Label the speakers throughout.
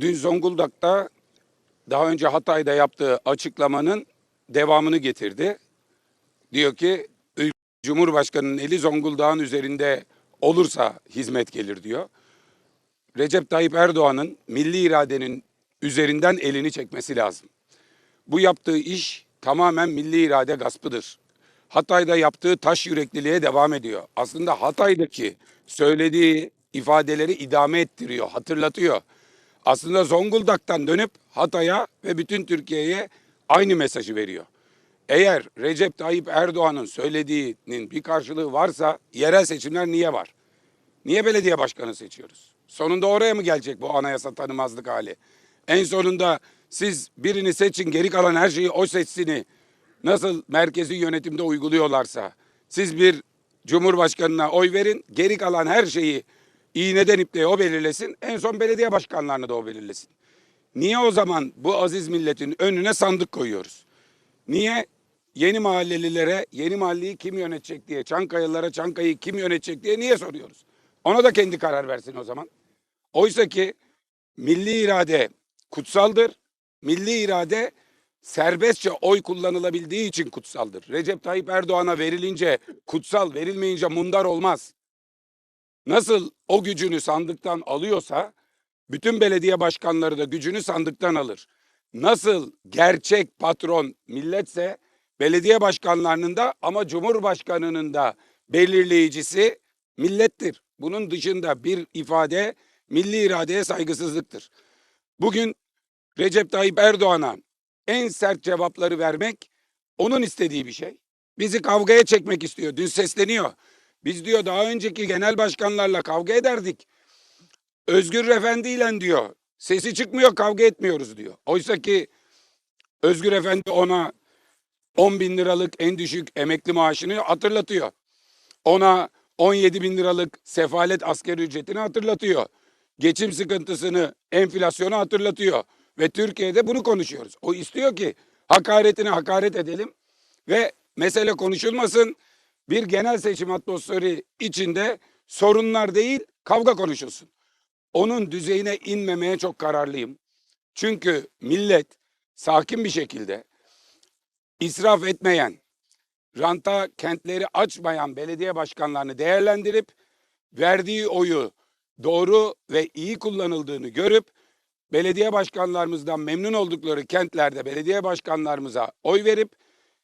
Speaker 1: dün Zonguldak'ta daha önce Hatay'da yaptığı açıklamanın devamını getirdi. Diyor ki "Ül- Cumhurbaşkanı'nın eli Zonguldak'ın üzerinde olursa hizmet gelir diyor. Recep Tayyip Erdoğan'ın milli iradenin üzerinden elini çekmesi lazım. Bu yaptığı iş tamamen milli irade gaspıdır. Hatay'da yaptığı taş yürekliliğe devam ediyor. Aslında Hatay'daki söylediği ifadeleri idame ettiriyor, hatırlatıyor. Aslında Zonguldak'tan dönüp Hatay'a ve bütün Türkiye'ye aynı mesajı veriyor. Eğer Recep Tayyip Erdoğan'ın söylediğinin bir karşılığı varsa yerel seçimler niye var? Niye belediye başkanı seçiyoruz? Sonunda oraya mı gelecek bu anayasa tanımazlık hali? En sonunda siz birini seçin geri kalan her şeyi o seçsini nasıl merkezi yönetimde uyguluyorlarsa siz bir cumhurbaşkanına oy verin geri kalan her şeyi iğneden ipliğe o belirlesin en son belediye başkanlarını da o belirlesin. Niye o zaman bu aziz milletin önüne sandık koyuyoruz? Niye yeni mahallelilere yeni mahalleyi kim yönetecek diye, Çankayalılara Çankaya'yı kim yönetecek diye niye soruyoruz? Ona da kendi karar versin o zaman. Oysa ki milli irade kutsaldır. Milli irade serbestçe oy kullanılabildiği için kutsaldır. Recep Tayyip Erdoğan'a verilince kutsal, verilmeyince mundar olmaz. Nasıl o gücünü sandıktan alıyorsa bütün belediye başkanları da gücünü sandıktan alır. Nasıl gerçek patron milletse belediye başkanlarının da ama cumhurbaşkanının da belirleyicisi millettir. Bunun dışında bir ifade milli iradeye saygısızlıktır. Bugün Recep Tayyip Erdoğan'a en sert cevapları vermek onun istediği bir şey. Bizi kavgaya çekmek istiyor. Dün sesleniyor. Biz diyor daha önceki genel başkanlarla kavga ederdik. Özgür Efendi ile diyor. Sesi çıkmıyor kavga etmiyoruz diyor. Oysa ki Özgür Efendi ona 10 bin liralık en düşük emekli maaşını hatırlatıyor. Ona 17 bin liralık sefalet asgari ücretini hatırlatıyor. Geçim sıkıntısını, enflasyonu hatırlatıyor. Ve Türkiye'de bunu konuşuyoruz. O istiyor ki hakaretine hakaret edelim ve mesele konuşulmasın. Bir genel seçim atmosferi içinde sorunlar değil kavga konuşulsun. Onun düzeyine inmemeye çok kararlıyım. Çünkü millet sakin bir şekilde israf etmeyen, ranta kentleri açmayan belediye başkanlarını değerlendirip verdiği oyu doğru ve iyi kullanıldığını görüp belediye başkanlarımızdan memnun oldukları kentlerde belediye başkanlarımıza oy verip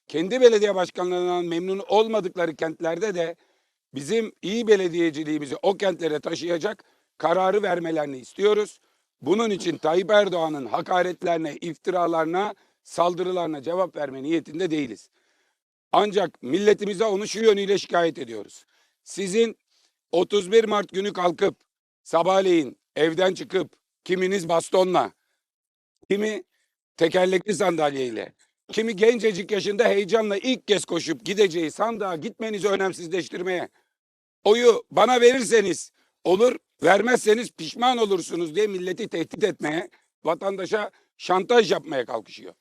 Speaker 1: kendi belediye başkanlarından memnun olmadıkları kentlerde de bizim iyi belediyeciliğimizi o kentlere taşıyacak kararı vermelerini istiyoruz. Bunun için Tayyip Erdoğan'ın hakaretlerine, iftiralarına, saldırılarına cevap verme niyetinde değiliz. Ancak milletimize onu şu yönüyle şikayet ediyoruz. Sizin 31 Mart günü kalkıp sabahleyin evden çıkıp kiminiz bastonla, kimi tekerlekli sandalyeyle, kimi gencecik yaşında heyecanla ilk kez koşup gideceği sandığa gitmenizi önemsizleştirmeye, oyu bana verirseniz olur, vermezseniz pişman olursunuz diye milleti tehdit etmeye, vatandaşa şantaj yapmaya kalkışıyor.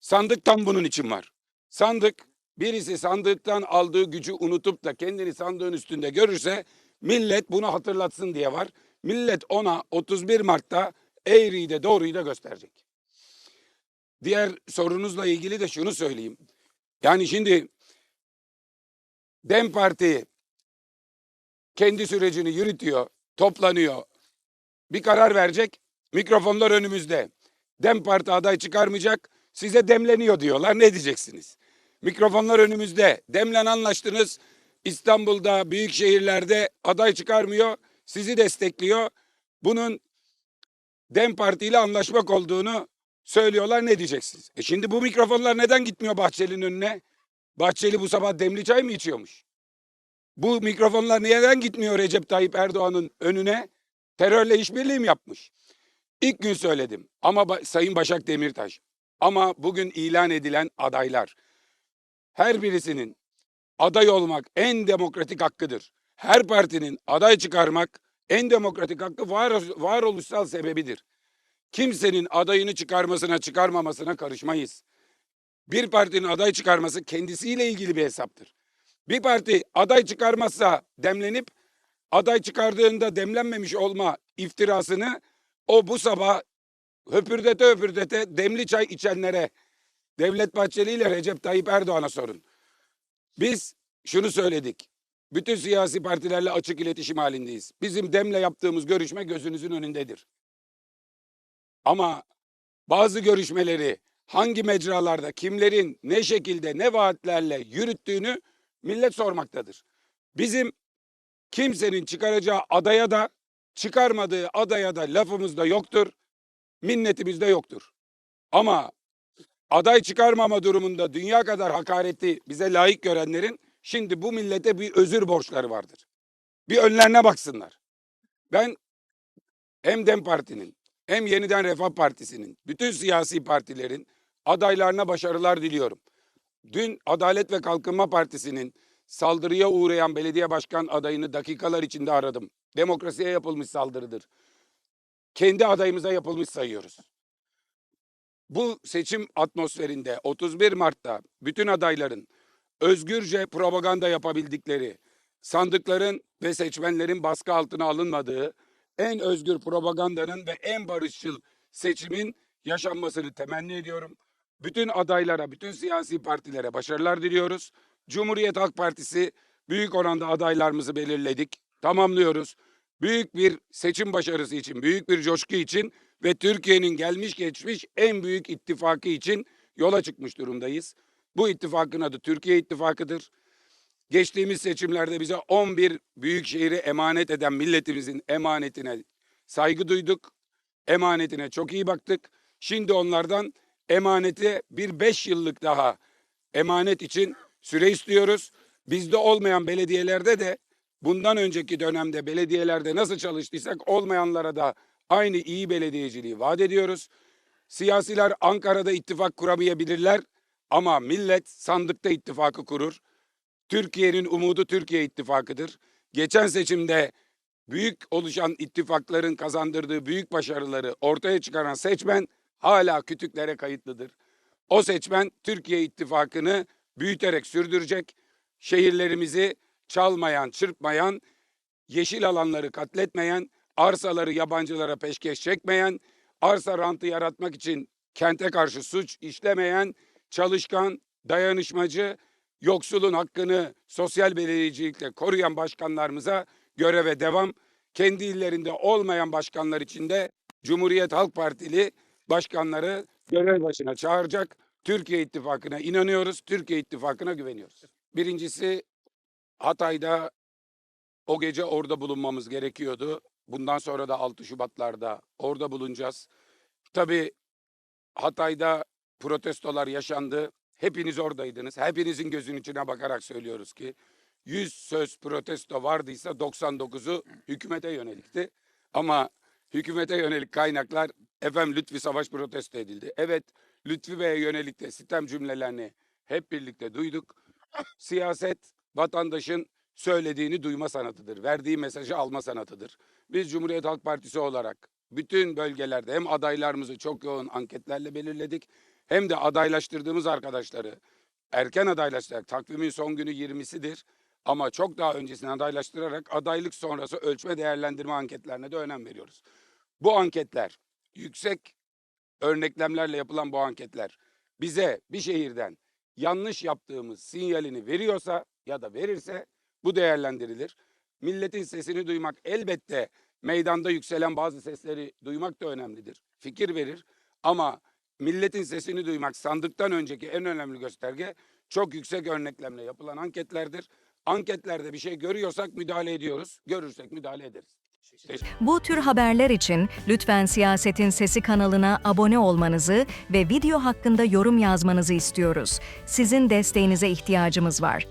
Speaker 1: Sandık tam bunun için var. Sandık birisi sandıktan aldığı gücü unutup da kendini sandığın üstünde görürse millet bunu hatırlatsın diye var. Millet ona 31 Mart'ta eğriyi de doğruyu da gösterecek. Diğer sorunuzla ilgili de şunu söyleyeyim. Yani şimdi Dem Parti kendi sürecini yürütüyor, toplanıyor. Bir karar verecek. Mikrofonlar önümüzde. Dem Parti aday çıkarmayacak. Size demleniyor diyorlar. Ne diyeceksiniz? Mikrofonlar önümüzde. Demlen anlaştınız. İstanbul'da, büyük şehirlerde aday çıkarmıyor. Sizi destekliyor. Bunun Dem Parti ile anlaşmak olduğunu söylüyorlar. Ne diyeceksiniz? E şimdi bu mikrofonlar neden gitmiyor Bahçeli'nin önüne? Bahçeli bu sabah demli çay mı içiyormuş? Bu mikrofonlar neden gitmiyor Recep Tayyip Erdoğan'ın önüne? Terörle işbirliği mi yapmış? İlk gün söyledim ama Sayın Başak Demirtaş ama bugün ilan edilen adaylar her birisinin aday olmak en demokratik hakkıdır. Her partinin aday çıkarmak en demokratik hakkı var, varoluşsal sebebidir. Kimsenin adayını çıkarmasına çıkarmamasına karışmayız. Bir partinin aday çıkarması kendisiyle ilgili bir hesaptır. Bir parti aday çıkarmazsa demlenip aday çıkardığında demlenmemiş olma iftirasını o bu sabah höpürdete höpürdete demli çay içenlere Devlet Bahçeli ile Recep Tayyip Erdoğan'a sorun. Biz şunu söyledik. Bütün siyasi partilerle açık iletişim halindeyiz. Bizim demle yaptığımız görüşme gözünüzün önündedir. Ama bazı görüşmeleri hangi mecralarda, kimlerin, ne şekilde, ne vaatlerle yürüttüğünü millet sormaktadır. Bizim kimsenin çıkaracağı adaya da, çıkarmadığı adaya da lafımız da yoktur, minnetimiz de yoktur. Ama aday çıkarmama durumunda dünya kadar hakareti bize layık görenlerin şimdi bu millete bir özür borçları vardır. Bir önlerine baksınlar. Ben hem DEM Parti'nin hem Yeniden Refah Partisi'nin bütün siyasi partilerin adaylarına başarılar diliyorum. Dün Adalet ve Kalkınma Partisi'nin saldırıya uğrayan belediye başkan adayını dakikalar içinde aradım. Demokrasiye yapılmış saldırıdır. Kendi adayımıza yapılmış sayıyoruz. Bu seçim atmosferinde 31 Mart'ta bütün adayların özgürce propaganda yapabildikleri, sandıkların ve seçmenlerin baskı altına alınmadığı en özgür propagandanın ve en barışçıl seçimin yaşanmasını temenni ediyorum. Bütün adaylara, bütün siyasi partilere başarılar diliyoruz. Cumhuriyet Halk Partisi büyük oranda adaylarımızı belirledik, tamamlıyoruz. Büyük bir seçim başarısı için, büyük bir coşku için ve Türkiye'nin gelmiş geçmiş en büyük ittifakı için yola çıkmış durumdayız. Bu ittifakın adı Türkiye İttifakı'dır. Geçtiğimiz seçimlerde bize 11 büyük şehri emanet eden milletimizin emanetine saygı duyduk. Emanetine çok iyi baktık. Şimdi onlardan emaneti bir 5 yıllık daha emanet için süre istiyoruz. Bizde olmayan belediyelerde de bundan önceki dönemde belediyelerde nasıl çalıştıysak olmayanlara da aynı iyi belediyeciliği vaat ediyoruz. Siyasiler Ankara'da ittifak kuramayabilirler ama millet sandıkta ittifakı kurur. Türkiye'nin umudu Türkiye ittifakıdır. Geçen seçimde büyük oluşan ittifakların kazandırdığı büyük başarıları ortaya çıkaran seçmen hala kütüklere kayıtlıdır. O seçmen Türkiye ittifakını büyüterek sürdürecek. Şehirlerimizi çalmayan, çırpmayan, yeşil alanları katletmeyen, arsaları yabancılara peşkeş çekmeyen, arsa rantı yaratmak için kente karşı suç işlemeyen, çalışkan, dayanışmacı, yoksulun hakkını sosyal belediyecilikle koruyan başkanlarımıza göreve devam. Kendi illerinde olmayan başkanlar için de Cumhuriyet Halk Partili başkanları görev başına çağıracak. Türkiye İttifakı'na inanıyoruz, Türkiye İttifakı'na güveniyoruz. Birincisi Hatay'da o gece orada bulunmamız gerekiyordu. Bundan sonra da 6 Şubatlarda orada bulunacağız. Tabii Hatay'da protestolar yaşandı. Hepiniz oradaydınız. Hepinizin gözünün içine bakarak söylüyoruz ki 100 söz protesto vardıysa 99'u hükümete yönelikti. Ama hükümete yönelik kaynaklar efendim Lütfi Savaş protesto edildi. Evet Lütfi Bey'e yönelik de sitem cümlelerini hep birlikte duyduk. Siyaset vatandaşın söylediğini duyma sanatıdır. Verdiği mesajı alma sanatıdır. Biz Cumhuriyet Halk Partisi olarak bütün bölgelerde hem adaylarımızı çok yoğun anketlerle belirledik hem de adaylaştırdığımız arkadaşları erken adaylaştırarak takvimin son günü 20'sidir ama çok daha öncesine adaylaştırarak adaylık sonrası ölçme değerlendirme anketlerine de önem veriyoruz. Bu anketler yüksek örneklemlerle yapılan bu anketler bize bir şehirden yanlış yaptığımız sinyalini veriyorsa ya da verirse bu değerlendirilir. Milletin sesini duymak elbette meydanda yükselen bazı sesleri duymak da önemlidir. Fikir verir ama milletin sesini duymak sandıktan önceki en önemli gösterge çok yüksek örneklemle yapılan anketlerdir. Anketlerde bir şey görüyorsak müdahale ediyoruz, görürsek müdahale ederiz.
Speaker 2: Bu tür haberler için lütfen Siyasetin Sesi kanalına abone olmanızı ve video hakkında yorum yazmanızı istiyoruz. Sizin desteğinize ihtiyacımız var.